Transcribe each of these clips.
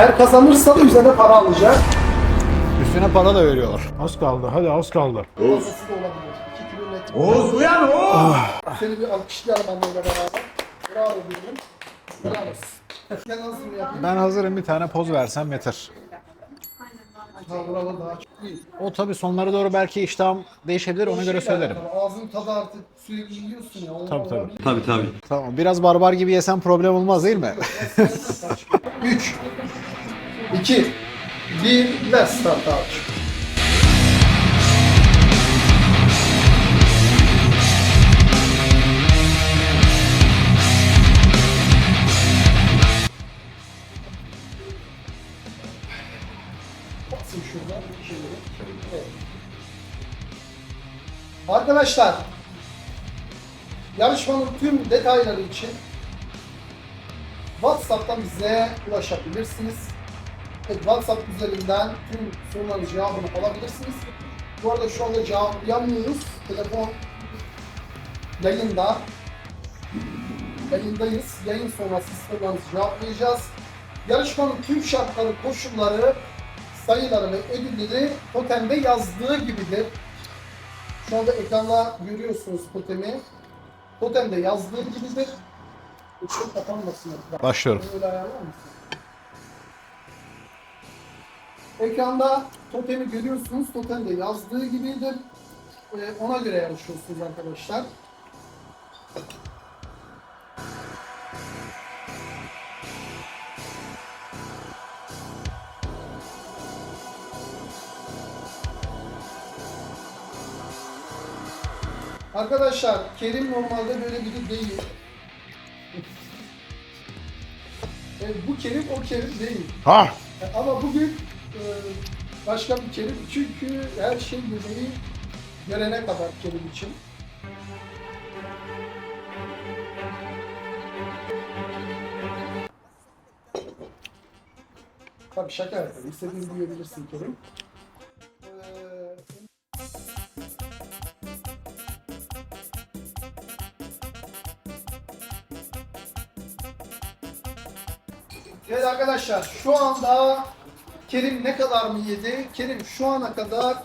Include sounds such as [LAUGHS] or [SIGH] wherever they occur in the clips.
Eğer kazanırsa da üzerine para alacak. Üstüne para da veriyorlar. Az kaldı. Hadi az kaldı. Fazlası da olabilir. 2 kilometre. Oğuz uyan Oğuz! Seni bir alkışlayalım annemle beraber. Bravo diyelim. Bravo. Sen hazır mı yapayım? Ben hazırım bir tane poz versem yeter. Ha buralar daha çok iyi. O tabii sonlara doğru belki iştahım değişebilir ona göre söylerim. yani, Ağzın tadı artık sürekli yiyorsun ya. ondan Tabii, tabii. olabilir. Tabii tabii. Tamam biraz barbar gibi yesem problem olmaz değil mi? 3 [LAUGHS] 2 1 ve start. Basın şuradan şeyleri. Evet. Arkadaşlar yarışmanın tüm detayları için WhatsApp'tan bize ulaşabilirsiniz. WhatsApp üzerinden tüm soruların cevabını alabilirsiniz. Bu arada şu anda cevaplayamıyoruz. Telefon yayında. Yayındayız. Yayın sonrası sorularınızı cevaplayacağız. Yarışmanın tüm şartları, koşulları, sayıları ve ödülleri totemde yazdığı gibidir. Şu anda ekranda görüyorsunuz totemi. Totemde yazdığı gibidir. Başlıyorum. Ekranda totemi görüyorsunuz. Totem de yazdığı gibidir. Ee, ona göre yarışıyorsunuz arkadaşlar. Arkadaşlar Kerim normalde böyle biri değil. Evet, bu Kerim o Kerim değil. Ha! E, Ama bugün e, başka bir Kerim çünkü her şey yüzeyi görene kadar Kerim için. Tabii şaka yapıyorum. İstediğini diyebilirsin Kerim. Ee, Evet arkadaşlar şu anda Kerim ne kadar mı yedi? Kerim şu ana kadar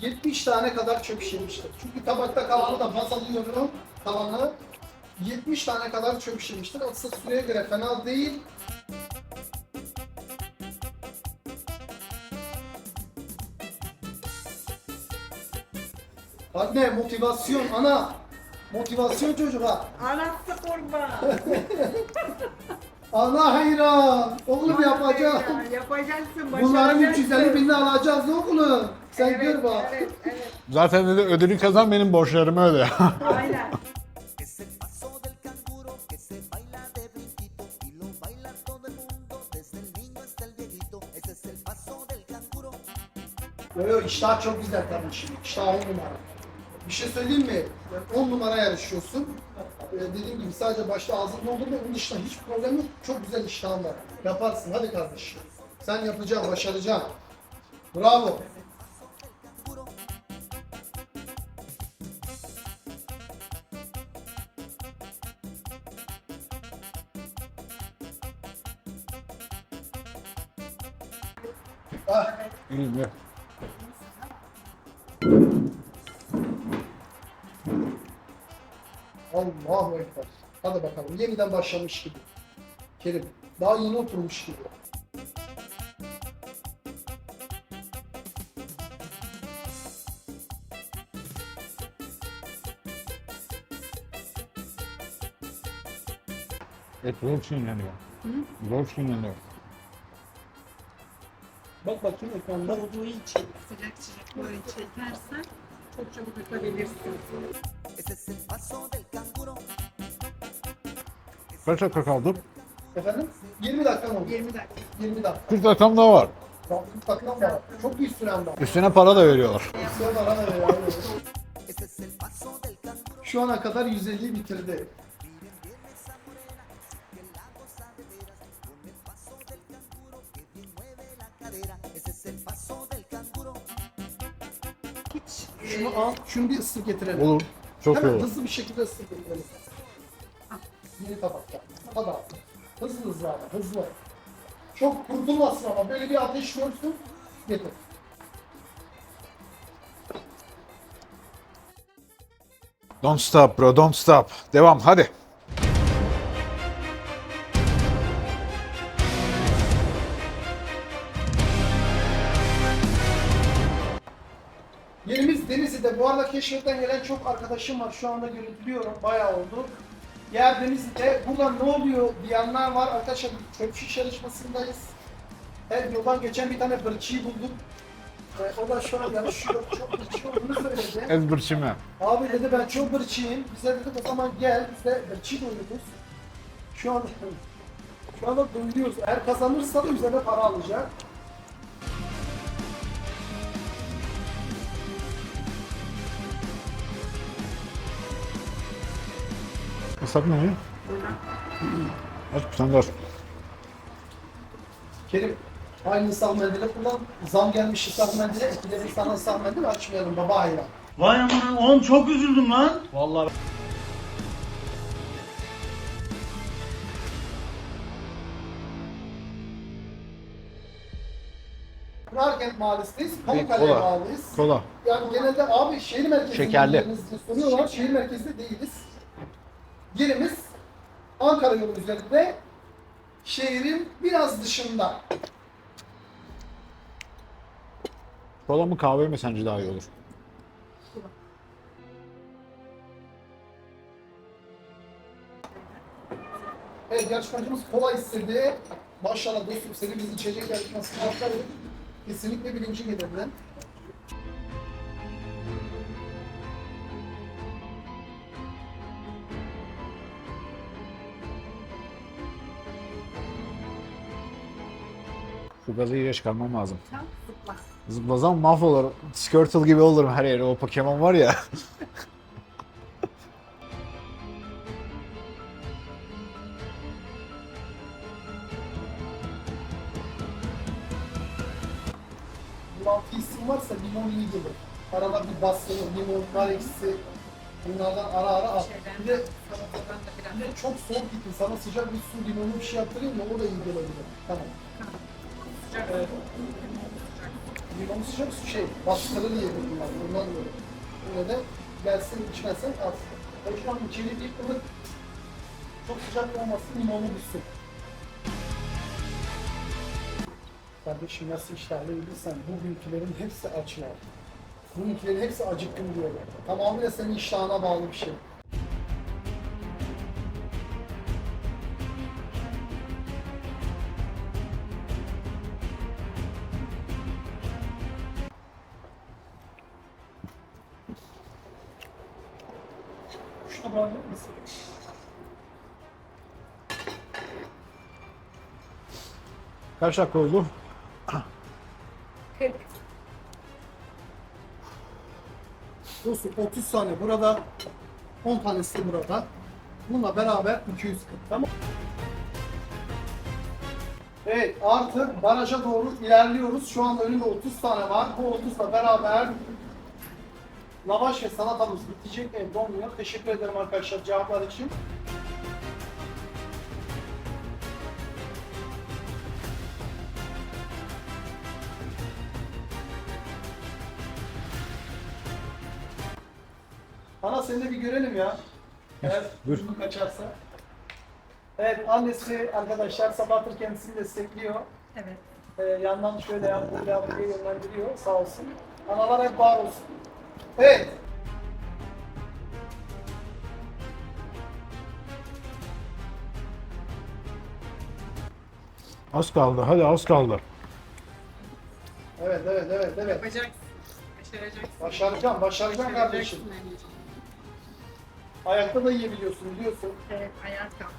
70 tane kadar çöp şişirmiştir. Çünkü tabakta kalanı da baz alıyorum kalanı. 70 tane kadar çöp şişirmiştir. Aslında süreye göre fena değil. Anne motivasyon ana. Motivasyon çocuğa. Anası kurban. [LAUGHS] Ana hayran. Oğlum yapacağım. Yapacaksın, Bunların başaracaksın. 350 binini alacağız oğlum. Sen Evet, gör bak. Evet, evet. Zaten dedi ödülü kazan benim borçlarımı öde. [LAUGHS] Aynen. Es el paso del canguro que se baila de brinquito y lo baila todo el mundo, desde el niño hasta el viejito. Ese es el paso del canguro. Yo yo iştah çok güzel kardeşim. İştah 10 numara. Bir şey söyleyeyim mi? 10 numara yarışıyorsun. Ee, dediğim gibi sadece başta ağzını doldurma. Onun dışında hiç problem yok. Çok güzel iştahın var. Yaparsın. Hadi kardeşim. Sen yapacaksın, başaracaksın. Bravo. Ah, Allahu Ekber. Hadi bakalım. Yeniden başlamış gibi. Kerim. Daha yeni oturmuş gibi. Et zor çiğneniyor. Zor çiğneniyor. Bak bakayım ekranda. Olduğu için sıcak sıcak böyle çekersen çok çabuk yapabilirsin. Ese es el paso del canguro. Kaç dakika kaldı? Efendim? 20 dakika mı? 20 dakika. 20 dakika. 40 dakikam daha var. Bak 40 dakikam var. Çok iyi süren var. Üstüne para da veriyorlar. Sen bana ver ya. Ese es el paso del canguro. Şu ana kadar 150 bitirdi. Şunu al, şunu bir ısır getirelim. Olur. Çok iyi Hemen olur. hızlı bir şekilde ısır getirelim. Yeni tabakta. Hadi. Hızlı hızlı abi, hızlı. Çok kurtulmasın ama böyle bir ateş görsün. Getir. Don't stop bro, don't stop. Devam hadi. Keşfetten gelen çok arkadaşım var. Şu anda görüntülüyorum. Bayağı oldu. Yer Denizli'de. Burada ne oluyor diyenler var. Arkadaşlar çöp şiş yarışmasındayız. Evet yoldan geçen bir tane bırçıyı bulduk. Ee, o da şu an yarışıyor. Çok bırçı olduğunu söyledi. Ezbirçime. Abi dedi ben çok bırçıyım. Bize dedi o zaman gel biz de bırçı doyururuz. [LAUGHS] Şu anda şu anda doyuruyoruz. Eğer kazanırsa da üzerine para alacak. Islak mı? Aç bir tane daha. Kerim aynı ıslak mendili kullan. Zam gelmiş ıslak mendile. Etkilerin sana ıslak mendil açmayalım baba hayran. Vay amına oğlum çok üzüldüm lan. Vallahi Pınarkent Mahallesi'ndeyiz. Bir Pamukkale'ye kola. Yani genelde abi şehir merkezinde Şekerli. soruyorlar. Şehir merkezinde değiliz. Yerimiz Ankara yolu üzerinde. Şehrin biraz dışında. Kola mı kahve mi sence daha iyi olur? Evet yarışmacımız kola istedi. Maşallah dostum seni biz içecek yarışmasına başlarız. Kesinlikle birinci gelirdi. Şu gazı iyice çıkarmam lazım. Tam zıpla. Zıplasam mahvolur. Squirtle gibi olurum her yere. O Pokemon var ya. [LAUGHS] İsim varsa limon iyi gelir. Arada bir bastırır, limon, nar ekşisi. Bunlardan ara ara al. Bir de, da bir de çok soğuk gittin. Sana sıcak bir su, limonlu bir şey yaptırayım mı? O da iyi gelebilir. Tamam. Limon sıcak. Su şey, bastırır yedim bunlar. Bundan böyle. Böyle de gelsin içmezsen az. O an içeri bir ılık, çok sıcak olmasın limonlu bir su. Kardeşim nasıl işlerle bilirsen bugünkülerin hepsi açlar. Bugünkülerin hepsi acıkkın diyorlar. Tamamıyla senin iştahına bağlı bir şey. Bağlı mısın? Kaç dakika oldu? 40. Dostum 30 tane burada, 10 tanesi burada. Bununla beraber 240 tamam Evet artık baraja doğru ilerliyoruz. Şu anda önümde 30 tane var. Bu 30'la beraber lavaş ve salatamız bitecek ev donmuyor. Teşekkür ederim arkadaşlar cevaplar için. Ana seni de bir görelim ya. Eğer [LAUGHS] Buyur. kaçarsa. Evet annesi arkadaşlar sabahtır kendisini destekliyor. Evet. Ee, yandan şöyle yap, böyle yap diye yönlendiriyor sağ olsun. Analar hep var olsun. Evet. Az kaldı. Hadi az kaldı. Evet, evet, evet, evet. Yapacaksın. Başaracaksın. Başaracağım, başaracağım kardeşim. Anneciğim. Ayakta da yiyebiliyorsun biliyorsun. Evet, ayağa kalk.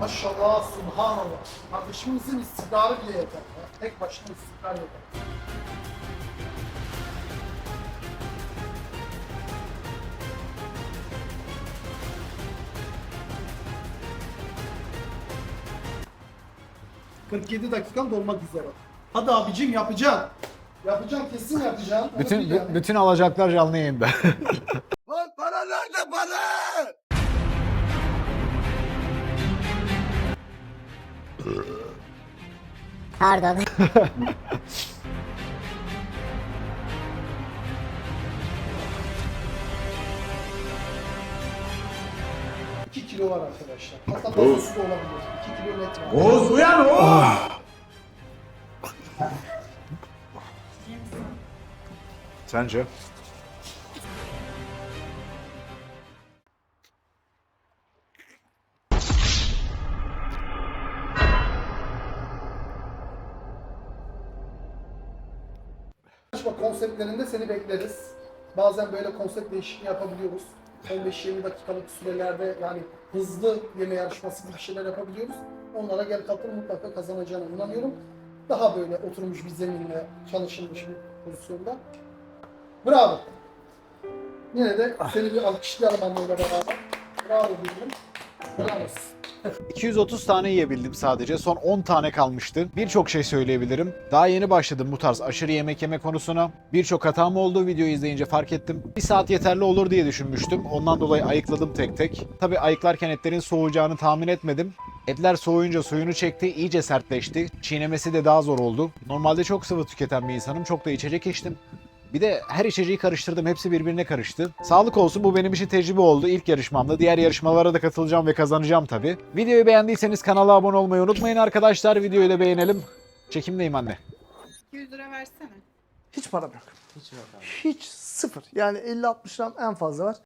Maşallah, subhanallah. Kardeşimizin istikrarı bile yeter. ya. Tek başına istikrar yeter. ...47 dakikan dolmak üzere. Hadi abicim yapacaksın. Yapacaksın kesin yapacaksın. Onu Bütün bil yani. bütün alacaklar canlı yayında. [LAUGHS] Lan para nerede para? Pardon. [LAUGHS] kilo var arkadaşlar. Hatta fazlası da olabilir. 2 kilo net var. Oğuz uyan Oğuz. Sence? Yarışma konseptlerinde seni bekleriz. Bazen böyle konsept değişikliği yapabiliyoruz. 15-20 dakikalık sürelerde yani hızlı yeme yarışması gibi şeyler yapabiliyoruz. Onlara gel katıl mutlaka kazanacağına inanıyorum. Daha böyle oturmuş bir zeminle çalışılmış bir pozisyonda. Bravo. Yine de seni bir alkışlayalım annemle beraber. Bravo diyelim. Bravo. 230 tane yiyebildim sadece. Son 10 tane kalmıştı. Birçok şey söyleyebilirim. Daha yeni başladım bu tarz aşırı yemek yeme konusuna. Birçok hatam oldu videoyu izleyince fark ettim. Bir saat yeterli olur diye düşünmüştüm. Ondan dolayı ayıkladım tek tek. Tabi ayıklarken etlerin soğuyacağını tahmin etmedim. Etler soğuyunca suyunu çekti, iyice sertleşti. Çiğnemesi de daha zor oldu. Normalde çok sıvı tüketen bir insanım. Çok da içecek içtim. Bir de her içeceği karıştırdım. Hepsi birbirine karıştı. Sağlık olsun bu benim için tecrübe oldu. İlk yarışmamda. Diğer yarışmalara da katılacağım ve kazanacağım tabi. Videoyu beğendiyseniz kanala abone olmayı unutmayın arkadaşlar. Videoyu da beğenelim. Çekimdeyim anne. 200 lira versene. Hiç param yok. Hiç Hiç sıfır. Yani 50-60 liram en fazla var.